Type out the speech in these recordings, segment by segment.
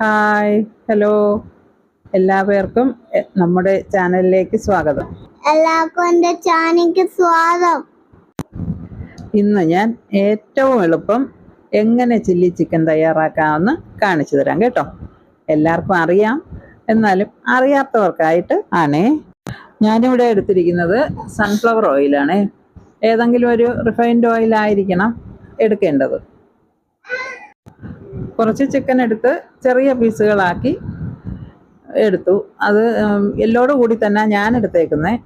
Hi hello. എല്ലാവർക്കും നമ്മുടെ ചാനലിലേക്ക് സ്വാഗതം. എല്ലാവർക്കും ചാനലിക്ക് സ്വാഗതം. ഇന്ന് ഞാൻ ഏറ്റവും എളുപ്പം എങ്ങനെ ചില്ലി ചിക്കൻ തയ്യാറാക്കാമെന്ന് കാണിച്ചു തരാം കേട്ടോ. എല്ലാവർക്കും അറിയാം. എന്നാലും അറിയാത്തവർക്കായിട്ട് ആണേ. ഞാനിവിടെ എടുത്തിരിക്കുന്നത് സൺഫ്ലവർ ഓയിലാണേ ഏതെങ്കിലും ഒരു റിഫൈൻഡ് ഓയിലായിരിക്കണം എടുക്കേണ്ടത്. കുറച്ച് ചിക്കൻ എടുത്ത് ചെറിയ പീസുകളാക്കി എടുത്തു. അത് എല്ലോട് കൂടി തന്നെ ഞാൻ എടുത്തേക്കുന്നത്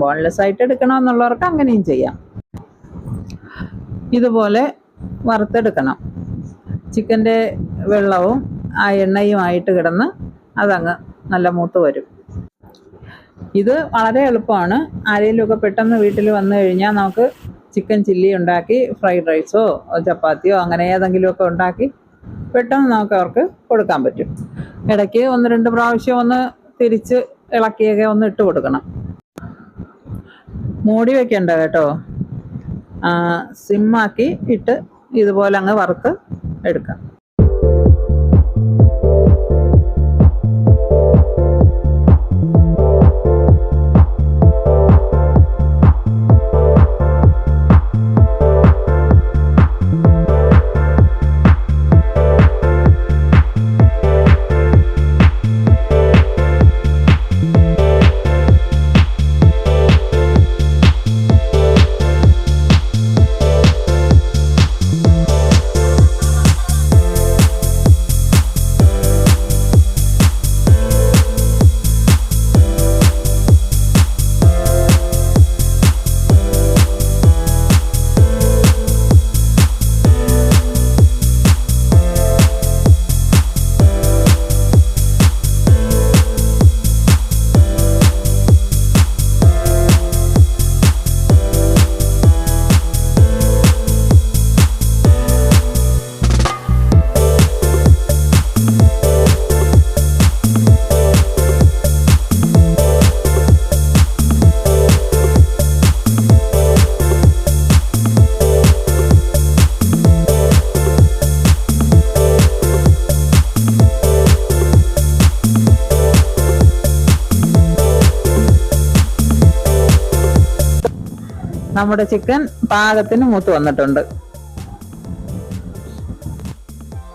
ബോൺലെസ് ആയിട്ട് എടുക്കണമെന്നുള്ളവർക്ക് അങ്ങനെയും ചെയ്യാം. ഇതുപോലെ വറുത്തെടുക്കണം. ചിക്കന്റെ വെള്ളവും ആ എണ്ണയുമായിട്ട് കിടന്ന് അതങ്ങ് നല്ല മൂത്ത് വരും. ഇത് വളരെ എളുപ്പമാണ്. ആരെങ്കിലുമൊക്കെ പെട്ടെന്ന് വീട്ടിൽ വന്നു കഴിഞ്ഞാൽ നമുക്ക് ചിക്കൻ ചില്ലി ഉണ്ടാക്കി ഫ്രൈഡ് റൈസോ ചപ്പാത്തിയോ അങ്ങനെ ഏതെങ്കിലുമൊക്കെ ഉണ്ടാക്കി പെട്ടെന്ന് നമുക്ക് അവർക്ക് കൊടുക്കാൻ പറ്റും. ഇടയ്ക്ക് ഒന്ന് രണ്ട് പ്രാവശ്യം ഒന്ന് തിരിച്ച് ഇളക്കിയൊക്കെ ഒന്ന് ഇട്ട് കൊടുക്കണം. മൂടി വെക്കണ്ട കേട്ടോ. സിമ്മാക്കി ഇട്ട് ഇതുപോലെ അങ്ങ് വറുത്ത് എടുക്കാം. നമ്മുടെ ചിക്കൻ പാകത്തിന് മൂത്ത് വന്നിട്ടുണ്ട്.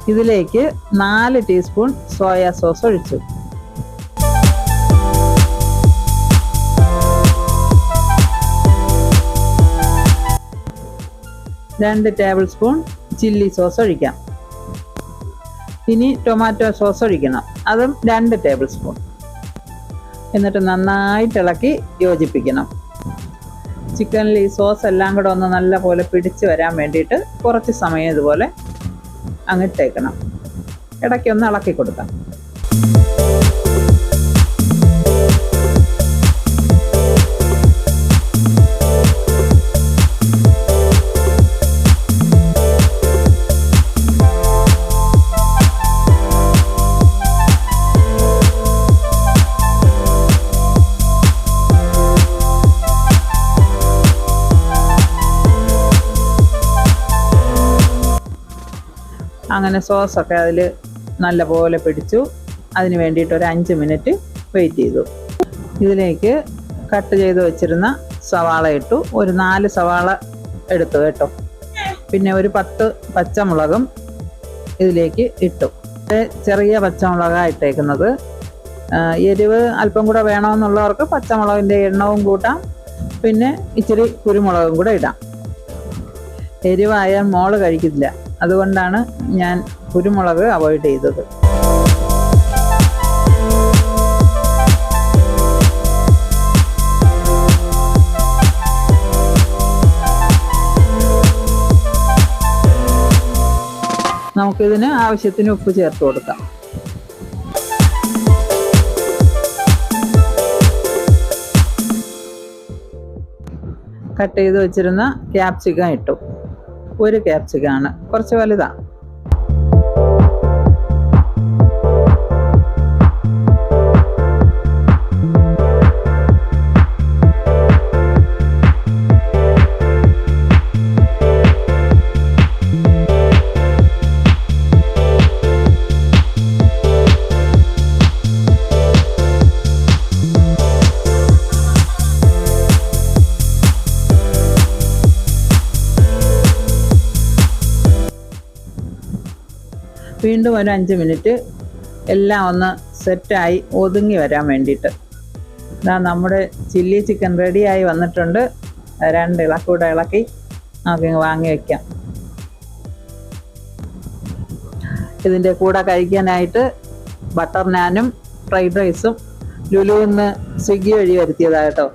ഇതിലേക്ക് നാല് ടീസ്പൂൺ സോയാ സോസ് ഒഴിച്ചു. രണ്ട് ടേബിൾ സ്പൂൺ ചില്ലി സോസ് ഒഴിക്കാം. ഇനി ടൊമാറ്റോ സോസ് ഒഴിക്കണം. അതും രണ്ട് ടേബിൾ സ്പൂൺ. എന്നിട്ട് നന്നായിട്ട് ഇളക്കി യോജിപ്പിക്കണം. ചിക്കനിൽ ഈ സോസ് എല്ലാം കൂടെ ഒന്ന് നല്ല പോലെ പിടിച്ച് വരാൻ വേണ്ടിയിട്ട് കുറച്ച് സമയം ഇതുപോലെ അങ്ങിട്ടേക്കണം ഇട്ടേക്കണം. ഒന്ന് ഇളക്കി കൊടുക്കാം. അങ്ങനെ സോസൊക്കെ അതിൽ നല്ലപോലെ പിടിച്ചു. അതിന് വേണ്ടിയിട്ട് ഒരു അഞ്ച് മിനിറ്റ് വെയിറ്റ് ചെയ്തു. ഇതിലേക്ക് കട്ട് ചെയ്ത് വെച്ചിരുന്ന സവാള ഇട്ടു. ഒരു നാല് സവാള എടുത്തു കേട്ടോ. പിന്നെ ഒരു പത്ത് പച്ചമുളകും ഇതിലേക്ക് ഇട്ടു. ചെറിയ പച്ചമുളകാണ് ഇട്ടേക്കുന്നത്. എരിവ് അല്പം കൂടെ വേണമെന്നുള്ളവർക്ക് പച്ചമുളകിന്റെ എണ്ണവും കൂട്ടാം. പിന്നെ ഇച്ചിരി കുരുമുളകും കൂടെ ഇടാം. എരിവായാൽ മോൾ കഴിക്കില്ല അതുകൊണ്ടാണ് ഞാൻ കുരുമുളക് അവോയ്ഡ് ചെയ്തത്. നമുക്കിതിന് ആവശ്യത്തിന് ഉപ്പ് ചേർത്ത് കൊടുക്കാം. കട്ട് ചെയ്ത് വെച്ചിരുന്ന ക്യാപ്സിക്കം ഇട്ടു. ഒരു ക്യാപ്സിക്കാണ് കുറച്ച് വലുതാണ് വീണ്ടും ഒരു അഞ്ച് മിനിറ്റ് എല്ലാം ഒന്ന് സെറ്റായി ഒതുങ്ങി വരാൻ വേണ്ടിയിട്ട്. ഇതാ നമ്മുടെ ചില്ലി ചിക്കൻ റെഡിയായി വന്നിട്ടുണ്ട്. രണ്ട് ഇളക്കൂടെ ഇളക്കി നമുക്ക് വാങ്ങി വയ്ക്കാം ഇതിന്റെ കൂടെ കഴിക്കാനായിട്ട് ബട്ടർ നാനും ഫ്രൈഡ് റൈസും ലുലുവിന്ന് സ്വിഗ്ഗി വഴി വരുത്തിയതാണ്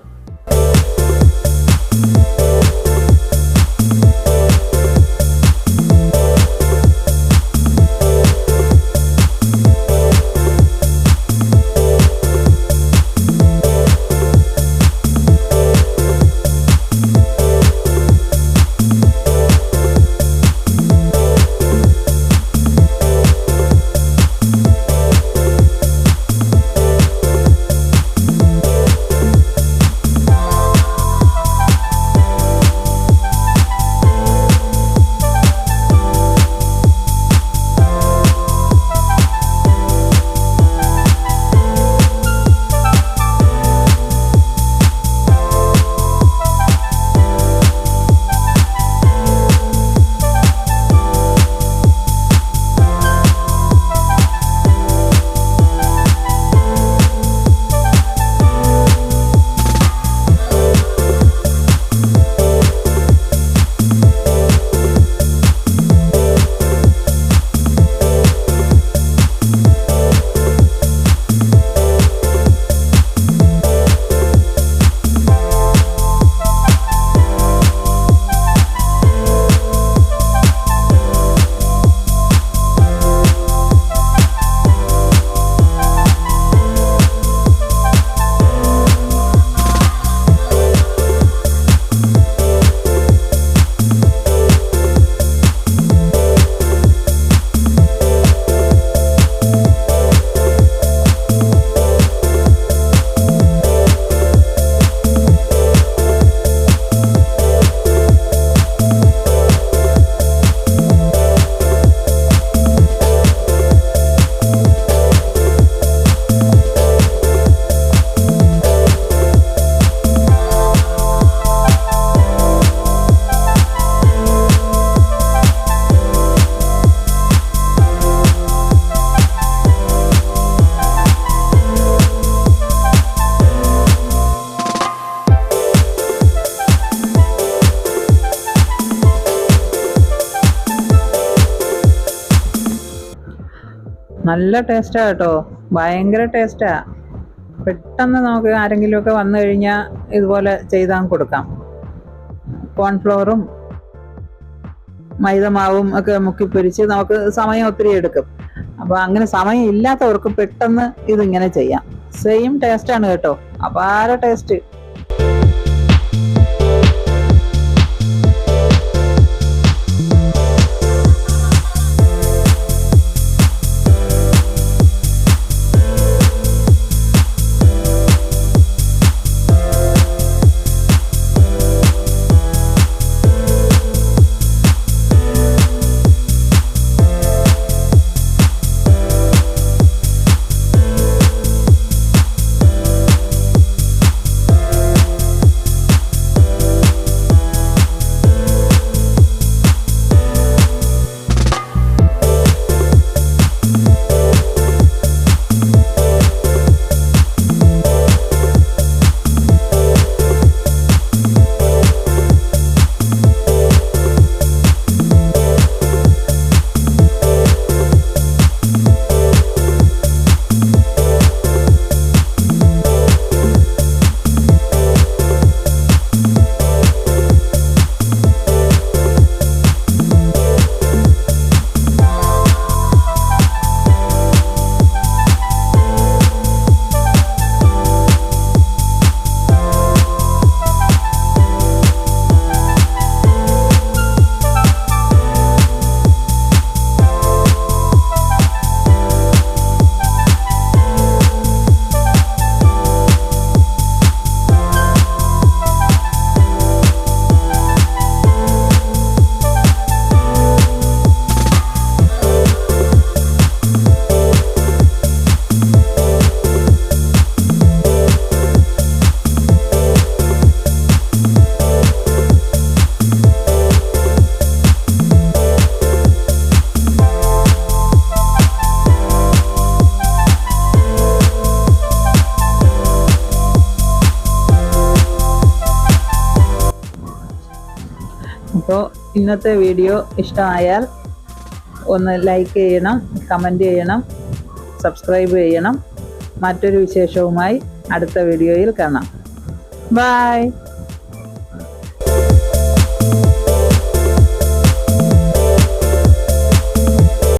നല്ല ടേസ്റ്റാ കേട്ടോ. ഭയങ്കര ടേസ്റ്റാ പെട്ടെന്ന് നമുക്ക് ആരെങ്കിലുമൊക്കെ വന്നു കഴിഞ്ഞാൽ ഇതുപോലെ ചെയ്താൽ കൊടുക്കാം. കോൺഫ്ലവറും മൈദമാവും ഒക്കെ മുക്കി പൊരിച്ച് നമുക്ക് സമയം ഒത്തിരി എടുക്കും. അപ്പോൾ അങ്ങനെ സമയം ഇല്ലാത്തവർക്ക് പെട്ടെന്ന് ഇതിങ്ങനെ ചെയ്യാം. സെയിം ടേസ്റ്റാണ് കേട്ടോ. അപാര ടേസ്റ്റ് അപ്പോൾ ഇന്നത്തെ വീഡിയോ ഇഷ്ടമായാൽ ഒന്ന് ലൈക്ക് ചെയ്യണം കമന്റ് ചെയ്യണം സബ്സ്ക്രൈബ് ചെയ്യണം. മറ്റൊരു വിശേഷവുമായി അടുത്ത വീഡിയോയിൽ കാണാം. ബായ്